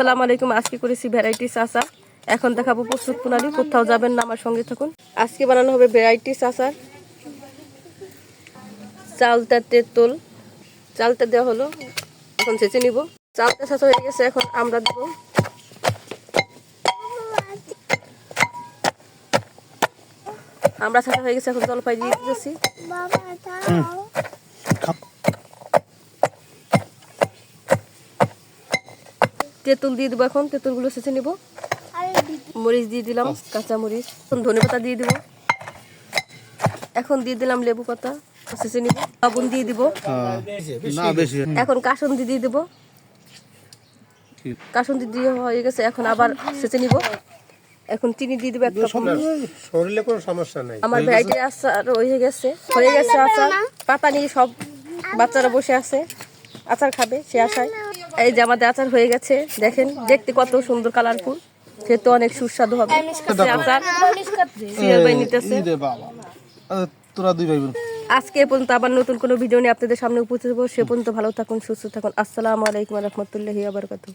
আসসালামু আলাইকুম, আজকে করেছি ভ্যারাইটি চাচা এখন দেখাবো প্রস্তুত প্রণালী, কোথাও যাবেন না, আমার সঙ্গে থাকুন। আজকে বানানো হবে ভ্যারাইটি চাচার চালটা তেঁতুল। চালটা দেওয়া হলো, এখন ছেঁচে নিব। চালটা চাচা হয়ে গেছে, এখন আমরা দেব আমরা ছাটা হয়ে গেছে, এখন জলপাই দিয়ে দিতেছি। তেঁতুল দিয়ে দেবো এখন তেঁতুলগুলো ছেঁচে নিব। মরিচ দিয়ে দিলাম কাঁচা মরিচ। এখন ধনে পাতা দিয়ে দিব। এখন দিয়ে দিলাম লেবু পাতা ছেঁচে নিব। লবণ দিয়ে দিব। এখন কাসুন্দি দিয়ে দিব। কাসুন্দি দিয়ে হয়ে গেছে এখন আবার ছেঁচে নিব। এখন চিনি দিয়ে দিব এক কাপ। শরীরে কোনো সমস্যা নাই। আমার ভ্যারাইটি আচার হয়ে গেছে। হয়ে গেছে আচার। পাতা নিয়ে সব বাচ্চারা বসে আছে। আচার খাবে সে আশায়। এই যে আমাদের আচার হয়ে গেছে দেখেন দেখতে কত সুন্দর কালারফুল খেতে অনেক সুস্বাদু হবে। আচার। সিরিয়াল বাই নিতেছে। রে বাবা। আরে, তোরা দুই ভাই বোন। আজকে এ পর্যন্ত আবার নতুন কোনো ভিডিও নিয়ে আপনাদের সামনে উপস্থিত হব। সে পর্যন্ত ভালো থাকুন সুস্থ থাকুন। আসসালামু আলাইকুম রহমতুল্লাহি আবরকাতু